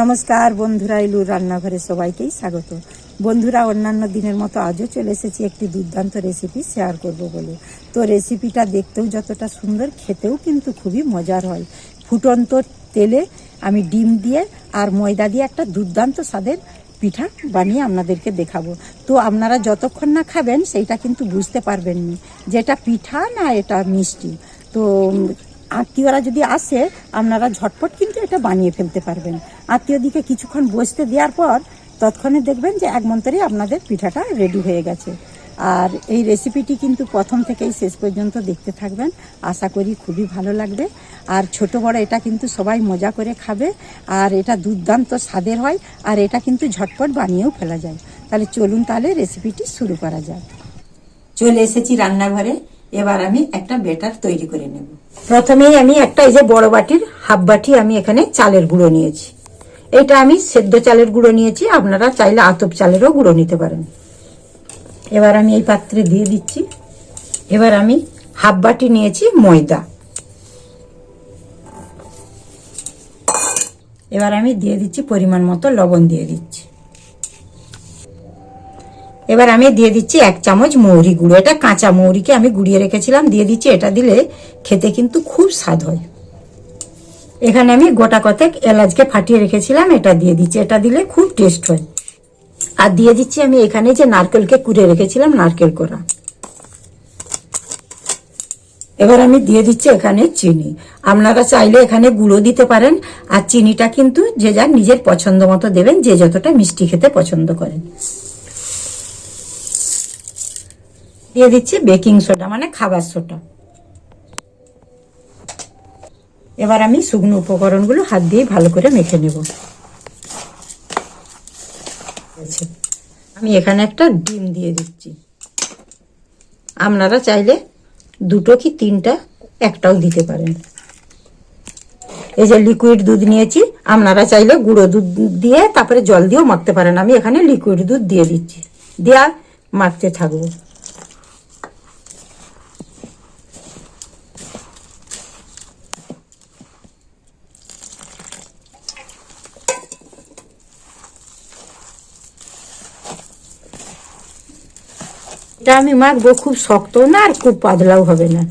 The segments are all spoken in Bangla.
নমস্কার বন্ধুরা, ইলুর রান্নাঘরে সবাইকেই স্বাগত। বন্ধুরা, অন্যান্য দিনের মতো আজও চলে এসেছি একটি দুর্দান্ত রেসিপি শেয়ার করব বলে। তো রেসিপিটা দেখতেও যতটা সুন্দর, খেতেও কিন্তু খুবই মজার হয়। ফুটন্ত তেলে আমি ডিম দিয়ে আর ময়দা দিয়ে একটা দুর্দান্ত স্বাদের পিঠা বানিয়ে আপনাদেরকে দেখাবো। তো আপনারা যতক্ষণ না খাবেন, সেইটা কিন্তু বুঝতে পারবেন নি। যে এটা পিঠা না, এটা মিষ্টি। তো আত্মীয়রা যদি আসে, আপনারা ঝটপট কিন্তু এটা বানিয়ে ফেলতে পারবেন। আত্মীয়দিকে কিছুক্ষণ বসতে দেওয়ার পর তৎক্ষণে দেখবেন যে এক মন্তরে আপনাদের পিঠাটা রেডি হয়ে গেছে। আর এই রেসিপিটি কিন্তু প্রথম থেকেই শেষ পর্যন্ত দেখতে থাকবেন। আশা করি খুবই ভালো লাগবে। আর ছোট বড় এটা কিন্তু সবাই মজা করে খাবে। আর এটা দুর্দান্ত স্বাদের হয়। আর এটা কিন্তু ঝটপট বানিয়েও ফেলা যায়। তাহলে চলুন তাহলে রেসিপিটি শুরু করা যায় চলে এসেছি রান্নাঘরে। এবার আমি একটা বেটার তৈরি করে নেব। প্রথমেই আমি একটা এই যে বড় বাটির হাফ বাটি আমি এখানে চালের গুঁড়ো নিয়েছি। এটা আমি সেদ্ধ চালের গুঁড়ো নিয়েছি, আপনারা চাইলে আতপ চালেরও গুঁড়ো নিতে পারেন। এবার আমি এই পাত্রে দিয়ে দিচ্ছি। এবার আমি হাফ বাটি নিয়েছি ময়দা। এবার আমি দিয়ে দিচ্ছি পরিমাণ মতো লবণ দিয়ে দিচ্ছি। এবার আমি দিয়ে দিচ্ছি এক চামচ মৌরি গুঁড়ো। এটা কাঁচা মৌরিকে আমি গুঁড়িয়ে রেখেছিলাম। দিয়ে দিচ্ছি এটা দিলে খেতে কিন্তু খুব স্বাদ হয়। এখানে আমি গোটা কতেক এলাচকে ফাটিয়ে রেখেছিলাম। এটা দিয়ে দিচ্ছি। এটা দিলে খুব টেস্ট হয়। আর দিয়ে দিচ্ছি আমি এখানে যে নারকেলকে কুড়ে রেখেছিলাম, নারকেল কোড়া। এবার আমি দিয়ে দিচ্ছি এখানে চিনি। আপনারা চাইলে এখানে গুঁড়ো দিতে পারেন। আর চিনিটা কিন্তু যে যার নিজের পছন্দ মতো দেবেন, যে যতটা মিষ্টি খেতে পছন্দ করেন। দিয়ে দিচ্ছি বেকিং সোডা মানে খাবার সোডা। এবার আমি শুকনো উপকরণগুলো হাত দিয়ে ভালো করে মেখে নেব। আচ্ছা, আমি এখানে একটা ডিম দিয়ে দিচ্ছি। আপনারা চাইলে দুটো কি তিনটা একটাও দিতে পারেন। এই যে লিকুইড দুধ নিয়েছি আপনারা চাইলে গুঁড়ো দুধ দিয়ে তারপরে জল দিয়েও মাখতে পারেন। আমি এখানে লিকুইড দুধ দিয়ে দিচ্ছি। দেওয়া মাখতে থাকব। এটা আমি মাখবো খুব শক্ত না আর খুব পাতলাও হবে না।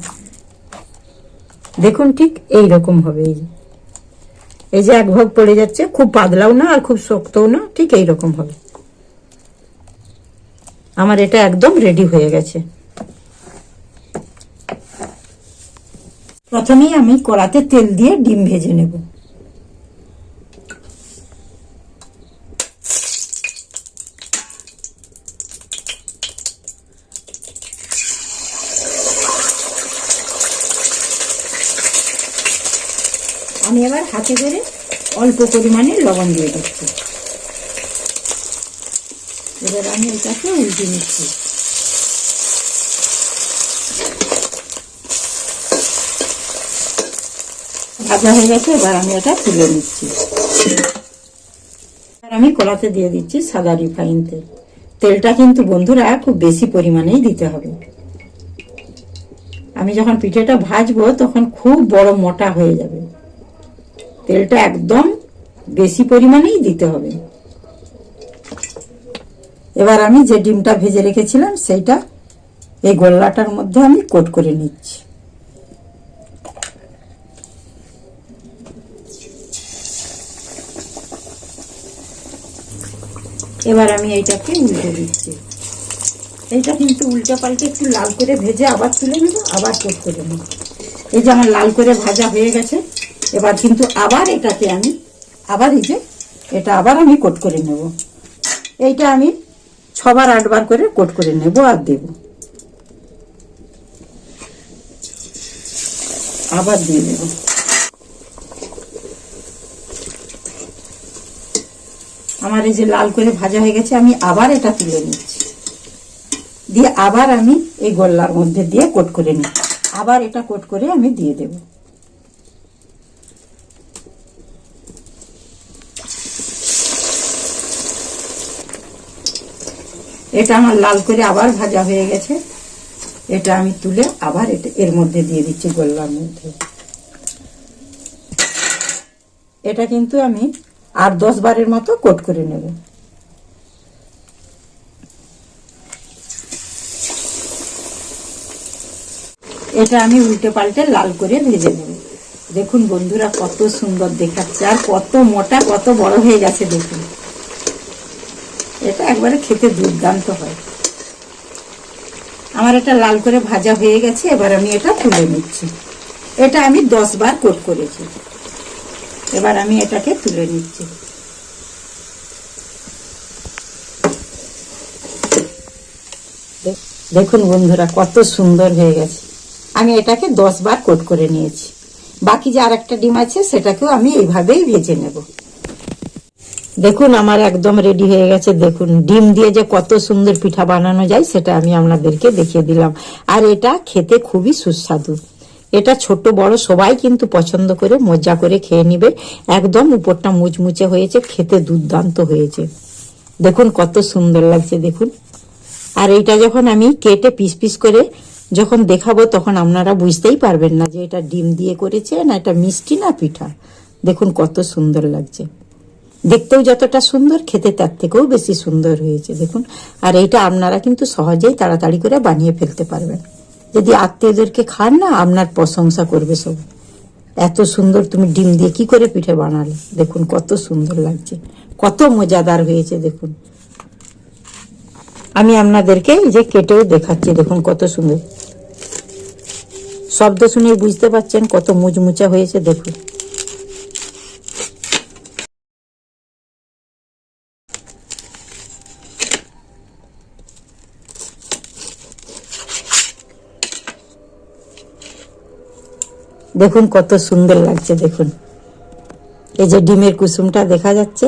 দেখুন ঠিক এই রকম হবে এই যে। এই যে এক ভাগ পড়ে যাচ্ছে, খুব পাতলাও না আর খুব শক্তও না, ঠিক এই রকম হবে। আমার এটা একদম রেডি হয়ে গেছে। প্রথমেই আমি কড়াতে তেল দিয়ে ডিম ভেজে নেব। আমি এবার হাতে করে অল্প পরিমাণে লবণ দিয়ে দিচ্ছি। এবার আমি এটাকে উল্টে নিচ্ছি। ভাজা হয়ে গেছে, এবার আমি এটা তুলে নিচ্ছি। এবার আমি কলাতে দিয়ে দিচ্ছি সাদা রিফাইন তেল। তেলটা কিন্তু বন্ধুরা খুব বেশি পরিমাণেই দিতে হবে। আমি যখন পিঠেটা ভাজবো, তখন খুব বড় মোটা হয়ে যাবে। তেলটা একদম বেশি পরিমাণেই দিতে হবে। এবার আমি যে ডিমটা ভেজে রেখেছিলাম, সেইটা এই গোল্লাটার মধ্যে আমি কোট করে নিচ্ছি। এবার আমি এইটাকে উল্টে দিচ্ছি। এইটা কিন্তু উল্টে পাল্টে একটু লাল করে ভেজে আবার তুলে নেব, আবার কোট করে নেব। এই যে আমার লাল করে ভাজা হয়ে গেছে এবার কিন্তু আবার এটাকে আমি, আবার এই যে, এটা আবার আমি কোট করে নেব। এইটা আমি ছবার আটবার করে কোট করে নেব আর দেব। আবার দিয়ে দেব আমার এই যে লাল করে ভাজা হয়ে গেছে, আমি আবার এটা তুলে নিচ্ছি। দিয়ে আবার আমি এই গোল্লার মধ্যে দিয়ে কোট করে নিই আবার এটা কোট করে আমি দিয়ে দেবো। এটা আমার লাল করে আবার ভাজা হয়ে গেছে। এটা আমি তুলে আবার এটা এর মধ্যে দিয়ে দিচ্ছি গোল্লার মধ্যে। এটা কিন্তু আমি আর দশ বারের মতো কোট করে নেব। এটা আমি উল্টে পাল্টে লাল করে ভেজে নেব। দেখুন বন্ধুরা, কত সুন্দর দেখাচ্ছে আর কত মোটা, কত বড় হয়ে গেছে দেখুন। এটা একবারে খেতে দুর্দান্ত হয়। আমার এটা লাল করে ভাজা হয়ে গেছে, এবার আমি এটা তুলে নিচ্ছি। এটা আমি দশ বার কোট করেছি। এবার আমি এটাকে তুলে নিচ্ছি। দেখুন বন্ধুরা, কত সুন্দর হয়ে গেছে। আমি এটাকে দশ বার কোট করে নিয়েছি। বাকি যে আর একটা ডিম আছে, সেটাকেও আমি এইভাবেই ভেজে নেব। দেখুন, আমার একদম রেডি হয়ে গেছে। দেখুন, ডিম দিয়ে যে কত সুন্দর পিঠা বানানো যায়, সেটা আমি আপনাদেরকে দেখিয়ে দিলাম। আর এটা খেতে খুবই সুস্বাদু। এটা ছোট, বড়, সবাই কিন্তু পছন্দ করে, মজা করে খেয়ে নিবে। একদম উপরটা মুচমুচে হয়েছে, খেতে দুর্দান্ত হয়েছে। দেখুন, কত সুন্দর লাগছে, দেখুন। আর এইটা যখন আমি কেটে পিস পিস করে যখন দেখাবো, তখন আপনারা বুঝতেই পারবেন না যে এটা ডিম দিয়ে করেছে না এটা মিষ্টি না পিঠা। দেখুন, কত সুন্দর লাগছে। দেখতেও যতটা সুন্দর, খেতে তার থেকেও বেশি সুন্দর হয়েছে, দেখুন। আর এইটা আপনারা কিন্তু সহজেই তাড়াতাড়ি করে বানিয়ে ফেলতে পারবেন। যদি আত্মীয়দেরকে খান না, আপনার প্রশংসা করবে সব। এত সুন্দর তুমি ডিম দিয়ে কি করে পিঠে বানালে? দেখুন, কত সুন্দর লাগছে। কত মজাদার হয়েছে, দেখুন। আমি আপনাদেরকে এই যে কেটেও দেখাচ্ছি, দেখুন কত সুন্দর। শব্দ শুনে বুঝতে পারছেন কত মুচমুচা হয়েছে, দেখুন। দেখুন কত সুন্দর লাগছে, দেখুন। এই যে ডিমের কুসুমটা দেখা যাচ্ছে,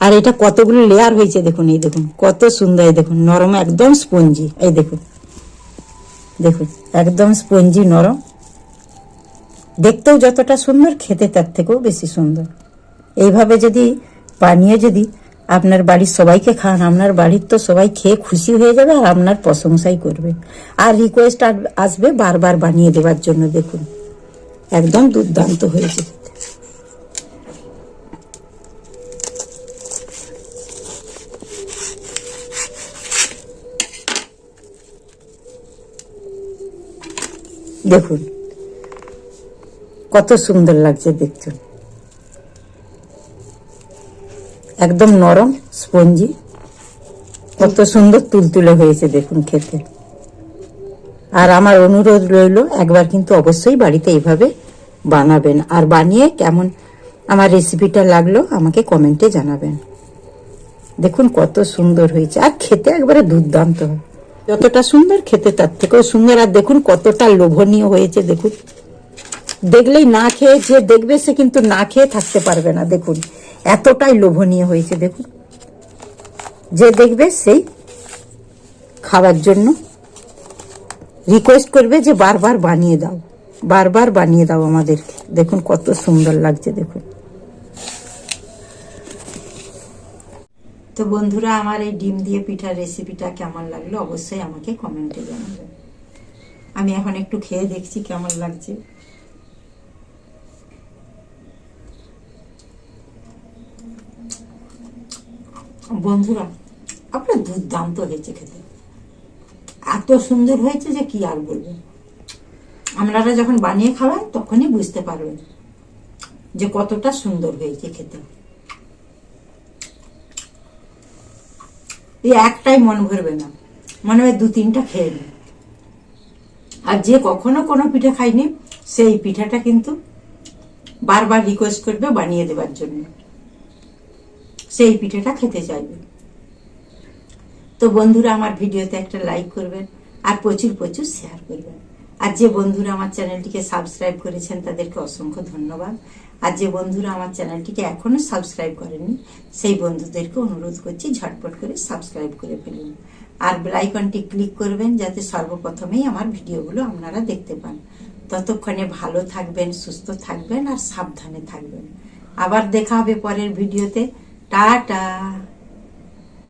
আর এটা কতগুলো লেয়ার হয়েছে, দেখুন, এই দেখুন, কত সুন্দর, এই দেখুন, নরম একদম স্পঞ্জি, এই দেখুন। দেখুন, একদম স্পঞ্জি নরম। দেখতেও যতটা সুন্দর, খেতে তার থেকেও বেশি সুন্দর। এইভাবে যদি বানিয়ে যদি আপনার বাড়ির সবাইকে খান, আপনার বাড়ির তো সবাই খেয়ে খুশি হয়ে যাবে আর আপনার প্রশংসাই করবে। আর রিকোয়েস্ট আসবে বারবার বানিয়ে দেওয়ার জন্য, দেখুন। একদম দুর্দান্ত হয়েছে। দেখুন, কত সুন্দর লাগছে দেখতে। একদম নরম স্পঞ্জি, কত সুন্দর তুলতুলে হয়েছে দেখুন খেতে। আর আমার অনুরোধ রইল, একবার কিন্তু অবশ্যই বাড়িতে এইভাবে বানাবেন। আর বানিয়ে কেমন আমার রেসিপিটা লাগল, আমাকে কমেন্টে জানাবেন। দেখুন কত সুন্দর হয়েছে। আর খেতে একবারে দুর্দান্ত। যতটা সুন্দর খেতে, তার থেকেও সুন্দর। আর দেখুন কতটা লোভনীয় হয়েছে, দেখুন। দেখলেই না খেয়ে যে দেখবে, সে কিন্তু না খেয়ে থাকতে পারবে না, দেখুন। এতটাই লোভনীয় হয়েছে, দেখুন। যে দেখবে, সেই খাওয়ার জন্য রিকোয়েস্ট করবে যে বারবার বানিয়ে দাও। বারবার বানিয়ে দাও আমাদেরকে। দেখুন কত সুন্দর লাগছে, দেখুন। তো বন্ধুরা, আমার এই ডিম দিয়ে পিঠার রেসিপিটা কেমন লাগল অবশ্যই আমাকে কমেন্টে জানাবেন আমি এখন একটু খেয়ে দেখছি কেমন লাগছে। বন্ধুরা, আপনার দুর্দান্ত হয়েছে খেতে। এত সুন্দর হয়েছে যে কি আর বলব? আপনারা যখন বানিয়ে খাবেন তখনই বুঝতে পারবেন যে কতটা সুন্দর হয়েছে খেতে। এই একটাই মন ভরবে না। মনে হয় দু তিনটা খেয়ে নিন আর যে কখনো কোনো পিঠা খাইনি, সেই পিঠাটা কিন্তু বারবার রিকোয়েস্ট করবে বানিয়ে দেওয়ার জন্য। সেই পিঠাটা খেতে চাইবে। তো বন্ধুরা, আমার ভিডিওতে একটা লাইক করবেন আর প্রচুর প্রচুর শেয়ার করবেন। আর যে বন্ধুরা আমার চ্যানেলটিকে সাবস্ক্রাইব করেছেন তাদেরকে অসংখ্য ধন্যবাদ। আর যে বন্ধুরা আমার চ্যানেলটিকে এখনও সাবস্ক্রাইব করেনি সেই বন্ধুদেরকে অনুরোধ করছি ঝটপট করে সাবস্ক্রাইব করে ফেলুন। আর বেলাইকনটি ক্লিক করবেন যাতে সর্বপ্রথমেই আমার ভিডিওগুলো আপনারা দেখতে পান। ততক্ষণে ভালো থাকবেন, সুস্থ থাকবেন আর সাবধানে থাকবেন। আবার দেখা হবে পরের ভিডিওতে। টাটা!